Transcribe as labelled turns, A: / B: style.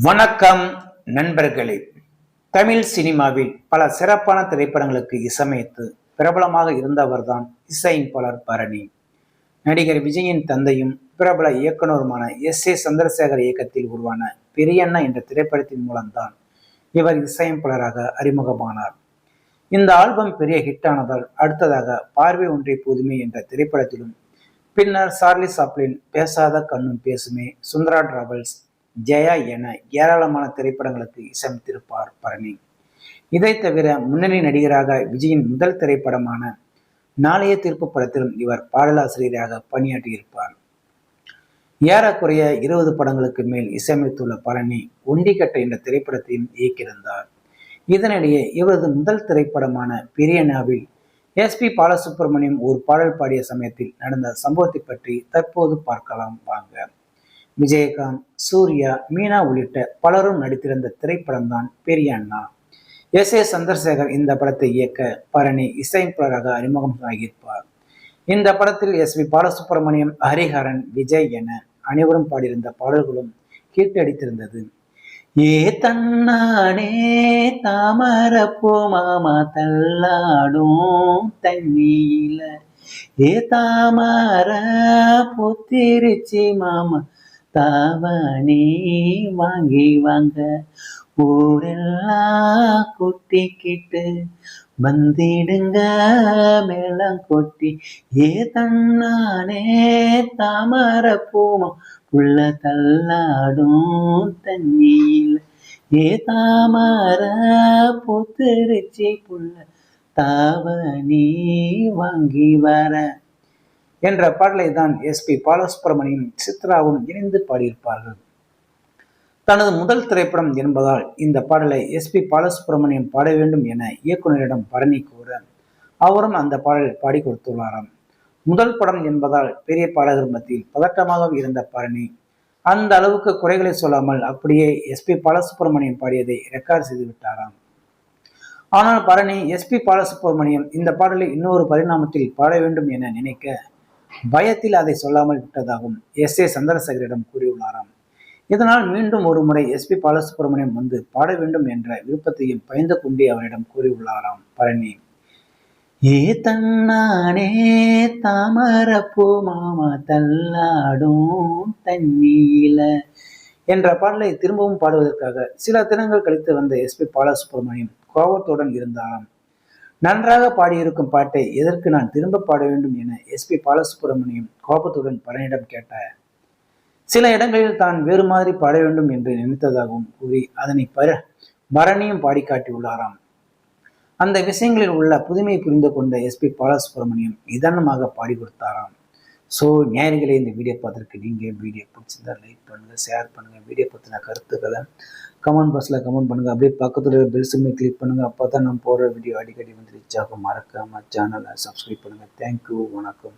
A: வணக்கம் நண்பர்களே. தமிழ் சினிமாவில் பல சிறப்பான திரைப்படங்களுக்கு இசையமைத்து பிரபலமாக இருந்தவர்தான் இசையமைப்பாளர் பரணி. நடிகர் விஜயின் தந்தையும் பிரபல இயக்குனருமான எஸ் ஏ சந்திரசேகர் இயக்கத்தில் உருவான பெரியண்ணா என்ற திரைப்படத்தின் மூலம்தான் இவர் இசையமைப்பாளராக அறிமுகமானார். இந்த ஆல்பம் பெரிய ஹிட்டானதால் அடுத்ததாக பார்வை ஒன்றை புதுமை என்ற திரைப்படத்திலும் பின்னர் சார்லி சாப்ளின் பேசாத கண்ணும் பேசுமே சுந்தரா டிராவல்ஸ் ஜெயா என ஏராளமான திரைப்படங்களுக்கு இசையமைத்திருப்பார் பரணி. இதை தவிர முன்னணி நடிகராக விஜயின் முதல் திரைப்படமான நாளைய தீர்ப்பு படத்திலும் இவர் பாடலாசிரியராக பணியாற்றியிருப்பார். ஏறக்குறைய இருபது படங்களுக்கு மேல் இசையமைத்துள்ள பழனி ஒண்டிக்கட்டை என்ற திரைப்படத்தையும் இயக்கியிருந்தார். இதனிடையே இவரது முதல் திரைப்படமான பிரியனாவில் எஸ் பி பாலசுப்ரமணியம் ஒரு பாடல் பாடிய சமயத்தில் நடந்த சம்பவத்தை பற்றி தற்போது பார்க்கலாம் வாங்க. விஜயகாந்த் சூர்யா மீனா உள்ளிட்ட பலரும் நடித்திருந்த திரைப்படம் தான் பெரிய அண்ணா. எஸ். ஏ. சந்திரசேகர் இந்த படத்தை இயக்க பரணி இசையமைப்பாளராக அறிமுகம் ஆகியிருப்பார் இந்த படத்தில் எஸ். வி. பாலசுப்ரமணியம் ஹரிஹரன் விஜய் என அனைவரும் பாடியிருந்த பாடல்களும் கீட்டடித்திருந்தது ஏ தன்னானே தாமரப்பூ மாமா தள்ளாடும் தண்ணியில. ஏ தாமர புத்திருச்சி மாமா தாவணி வாங்கி வாங்க. ஊரெல்லாம் கொட்டிக்கிட்டு வந்திடுங்க மேளம் கொட்டி. ஏ தன்னானே தாமர பூமா புள்ள தள்ளாடும் தண்ணியில். ஏ தாமர புத்திருச்சி புள்ள தாவணி வாங்கி வர. என்ற பாடலை தான் எஸ்பி பாலசுப்ரமணியும் சித்ராவும் இணைந்து பாடியிருப்பார்கள். தனது முதல் திரைப்படம் என்பதால் இந்த பாடலை எஸ்பி பாலசுப்ரமணியம் பாட வேண்டும் என இயக்குநரிடம் பரணி கூற அவரும் அந்த பாடலை பாடி கொடுத்துள்ளாராம். முதல் படம் என்பதால் பெரிய பாடகர் மத்தியில் பதட்டமாக இருந்த பரணி அந்த அளவுக்கு குறைகளை சொல்லாமல் அப்படியே எஸ்பி பாலசுப்ரமணியம் பாடியதை ரெக்கார்ட் செய்து விட்டாராம். ஆனால் பரணி எஸ்பி பாலசுப்ரமணியம் இந்த பாடலை இன்னொரு பரிணாமத்தில் பாட வேண்டும் என நினைக்க பயத்தில் அதை சொல்லாமல் விட்டதாகவும் எஸ். ஏ. சந்திரசேகரிடம் கூறியுள்ளாராம். இதனால் மீண்டும் ஒரு முறை எஸ்பி பாலசுப்ரமணியம் வந்து பாட வேண்டும் என்ற விருப்பத்தையும் பயந்து கொண்டே அவரிடம் கூறியுள்ளாராம். பழனி. ஏ தன்னானே தாமரப்பூ மாமா தள்ளாடும் தண்ணியில என்ற பாடலை திரும்பவும் பாடுவதற்காக சில தினங்கள் கழித்து வந்த எஸ்பி பாலசுப்ரமணியம் கோபத்துடன் இருந்தாராம். நன்றாக பாடியிருக்கும் பாட்டை எதற்கு நான் திரும்ப பாட வேண்டும் என எஸ்பி பாலசுப்ரமணியம் கோபத்துடன் பலனிடம் கேட்டார். சில இடங்களில் தான் வேறு மாதிரி பாட வேண்டும் என்று நினைத்ததாகவும் கூறி அதனை பர பரணியும் பாடி காட்டியுள்ளாராம். அந்த விஷயங்களில் உள்ள புதுமையை புரிந்து கொண்ட எஸ்பி பாலசுப்ரமணியம் நிதானமாக பாடி கொடுத்தாராம். ஸோ நேயர்களே இந்த வீடியோ பார்த்துருக்கு நீங்கள் வீடியோ பிடிச்சிருந்தா லைக் பண்ணுங்கள் ஷேர் பண்ணுங்கள் வீடியோ பற்றின கருத்துக்களை கமெண்ட் பாக்ஸில் கமெண்ட் பண்ணுங்கள் அப்படியே பக்கத்தில் பெல் சிம்மை கிளிக் பண்ணுங்கள் அப்போ தான் நம்ம போடுற வீடியோ அடிக்கடி வந்து ரீச் ஆகும். மறக்காமல் சேனலை சப்ஸ்கிரைப் பண்ணுங்கள் தேங்க்யூ வணக்கம்.